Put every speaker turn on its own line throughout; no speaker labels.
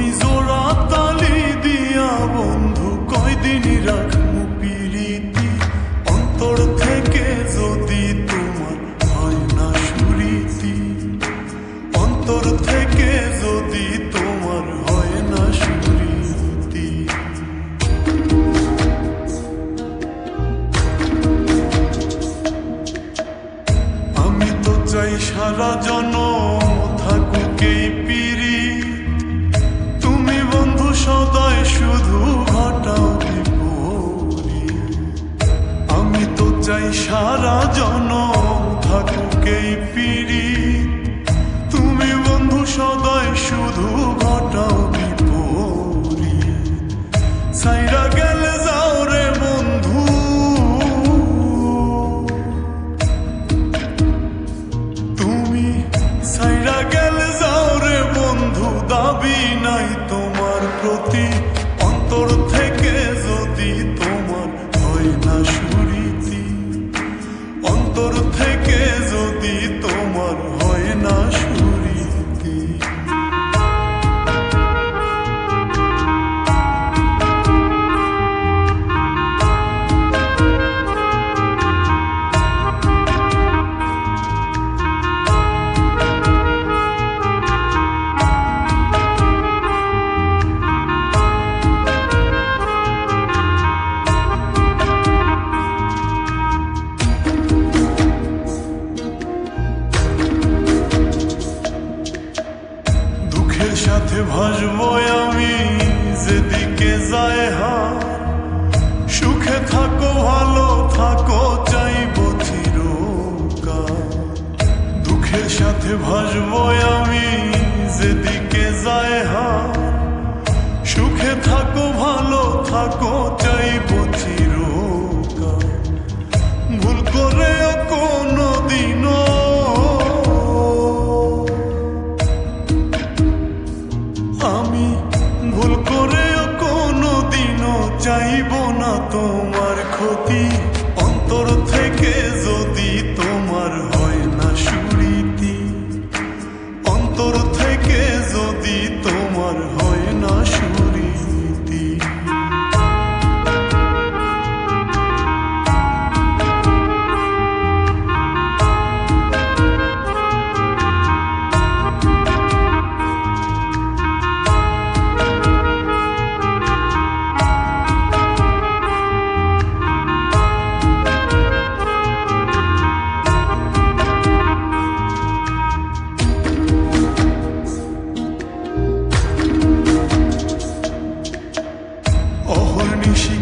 আমি জোড়া তালি দিয়া বন্ধু পিরিতি? অন্তর থেকে যদি তোমার হয় না সুরীতি? অন্তর থেকে যদি তোমার হয় না সুরীতি? আমি তো চাই সারা জন থাকো, ভালো থাকো চাইব চিরকাল দুঃখের সাথে ভাসবো আমি, যেদিকে যায় হা সুখে থাকো, ভালো থাকো চাইব তোমার ক্ষতি অন্তর থেকে যদি তোমার হয় না সুরীতি অন্তর থেকে যদি তোমার হয়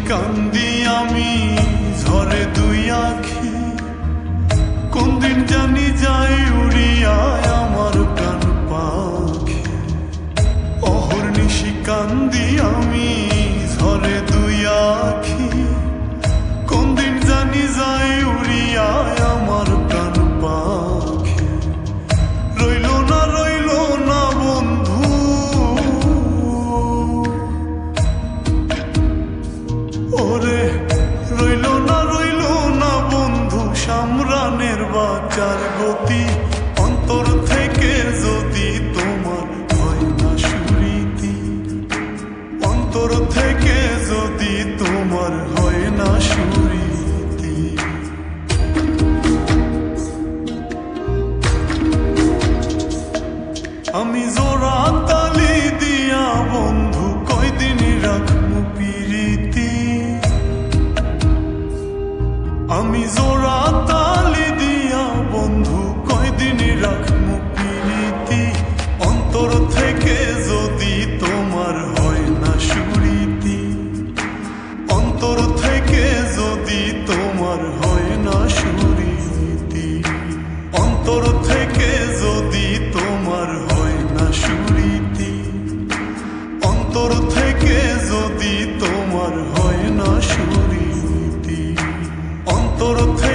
党的。বন্ধু কয়দিন রাখমু পিরিতি? আমি জোড়া তালি দিয়া বন্ধু কয়দিন রাখমু অন্তর থেকে যদি তোমার হয় না সুরীতি অন্তর থেকে